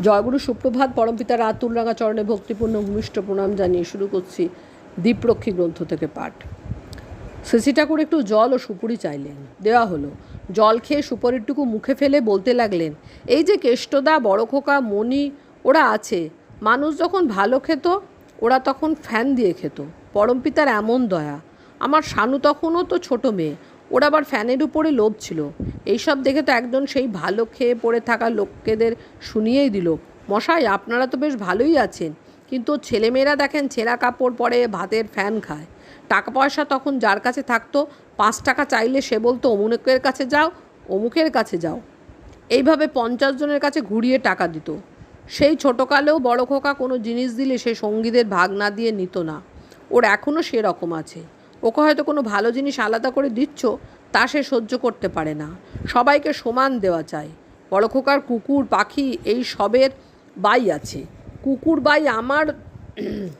জয়গুরু সুপ্রভাত পরমপিতা রাতুল রাঙা চরণে ভক্তিপূর্ণ ভূমিষ্ঠ প্রণাম জানিয়ে শুরু করছি দীপরক্ষী গ্রন্থ থেকে পাঠ। শশী ঠাকুর একটু জল ও সুপুরি চাইলেন। দেওয়া হলো। জল খেয়ে সুপারিটুকু মুখে ফেলে বলতে লাগলেন, এই যে কেষ্টদা, বড় খোকা, মণি, ওরা আছে। মানুষ যখন ভালো খেত, ওরা তখন ফ্যান দিয়ে খেত। পরমপিতার এমন দয়া। আমার শানু তখনও তো ছোট মেয়ে। ওর আবার ফ্যানের উপরে লোভ ছিল। এইসব দেখে তো একজন সেই ভালো খেয়ে পড়ে থাকা লোকেদের শুনিয়েই দিল, মশাই, আপনারা তো বেশ ভালোই আছেন, কিন্তু ছেলেমেয়েরা দেখেন ছেঁড়া কাপড় পরে ভাতের ফ্যান খায়। টাকা পয়সা তখন যার কাছে থাকতো, পাঁচ টাকা চাইলে সে বলতো, অমুকের কাছে যাও, অমুকের কাছে যাও। এইভাবে পঞ্চাশ জনের কাছে ঘুরিয়ে টাকা দিত। সেই ছোটোকালেও বড় খোকা কোনো জিনিস দিলে সে সঙ্গীদের ভাগ না দিয়ে নিত না। ওর এখনও সেরকম আছে। ওকে হয়তো কোনো ভালো জিনিস আলাদা করে দিচ্ছ, তা সে সহ্য করতে পারে না। সবাইকে সমান দেওয়া চায় বড় খোকার কুকুর, পাখি, এই সবের বাই আছে। কুকুর বাই আমার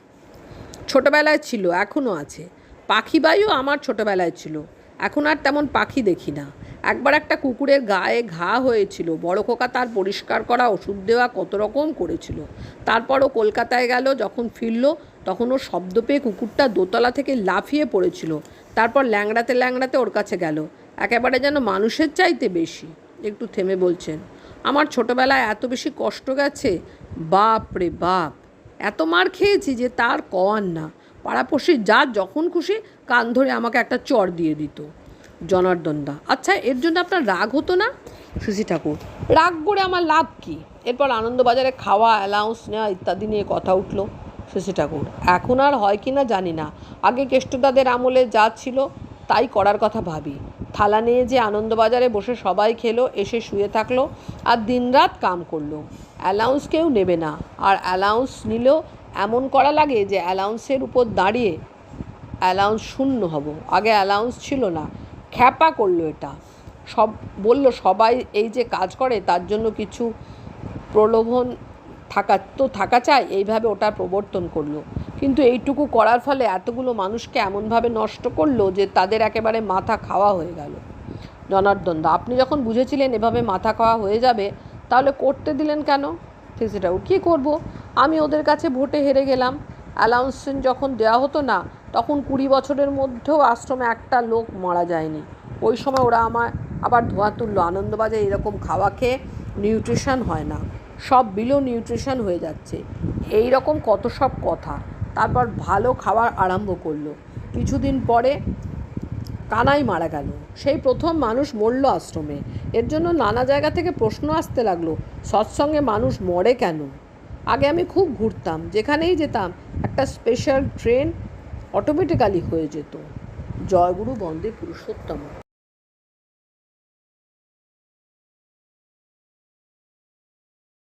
ছোটোবেলায় ছিল এখনও আছে। পাখি বাইও আমার ছোটোবেলায় ছিল। এখন আর তেমন পাখি দেখি না। একবার একটা কুকুরের গায়ে ঘা হয়েছিল। বড় খোকা তার পরিষ্কার করা ওষুধ দেওয়া কত রকম করেছিল। তারপরও কলকাতায় গেল, যখন ফিরল তখন ওর শব্দ পেয়ে কুকুরটা দোতলা থেকে লাফিয়ে পড়েছিল। তারপর ল্যাংড়াতে ল্যাংড়াতে ওর কাছে গেল। একেবারে যেন মানুষের চাইতে বেশি। একটু থেমে বলছেন, আমার ছোটোবেলায় এত বেশি কষ্ট গেছে? বাপ রে বাপ! এত মার খেয়েছি যে তার কওয়ার না। পাড়াপড়শি যার যখন খুশি কান ধরে আমাকে একটা চর দিয়ে দিত। জনার্দন দা আচ্ছা এর জন্য আপনার রাগ হতো না? সুশী ঠাকুর, রাগ করে আমার লাভ কি? এরপর আনন্দবাজারে খাওয়া অ্যালাউন্স নেওয়া ইত্যাদি নিয়ে কথা উঠল। শশী ঠাকুর। এখন আর হয় কি না জানি না। আগে কেষ্টদাদের আমলে যা ছিল, তাই করার কথা ভাবি। থালা নিয়ে যে আনন্দবাজারে বসে সবাই খেলো, এসে শুয়ে থাকল, আর দিনরাত কাম করল। অ্যালাউন্স কেউ নেবে না। আর অ্যালাউন্স নিলেও এমন করা লাগে যে অ্যালাউন্সের উপর দাঁড়িয়ে অ্যালাউন্স শূন্য হব। আগে অ্যালাউন্স ছিল না। খ্যাপা করল এটা। সব, বলল সবাই এই যে কাজ করে, তার জন্য কিছু প্রলোভন থাকা, তো থাকা চাই, এইভাবে ওটা প্রবর্তন করল। কিন্তু এইটুকু করার ফলে এতগুলো মানুষকে এমনভাবে নষ্ট করল যে তাদের একেবারে মাথা খাওয়া হয়ে গেল। জনার্দন দা আপনি যখন বুঝেছিলেন এভাবে মাথা খাওয়া হয়ে যাবে, তাহলে করতে দিলেন কেন? সেটা কী করব? আমি ওদের কাছে ভোটে হেরে গেলাম। অ্যালাউন্সমেন্ট যখন দেওয়া হতো না, তখন কুড়ি বছরের মধ্যেও আশ্রমে একটা লোক মারা যায়নি। ওই সময় ওরা আমার আবার ধোয়া তুললো। আনন্দবাজারে এরকম খাওয়া খেয়ে নিউট্রিশন হয় না। সব বিলো নিউট্রিশন হয়ে যাচ্ছে। এই রকম কত সব কথা। তারপর ভালো খাবার আরম্ভ করল। কিছুদিন পরে কানাই মারা গেল। সেই প্রথম মানুষ মরল আশ্রমে। এর জন্য নানা জায়গা থেকে প্রশ্ন আসতে লাগল, সৎসঙ্গে মানুষ মরে কেন? আগে আমি খুব ঘুরতাম, যেখানেই যেতাম, একটা স্পেশাল ট্রেন অটোমেটিক্যালি হয়ে যেত। জয়গুরু বন্দে পুরুষোত্তম।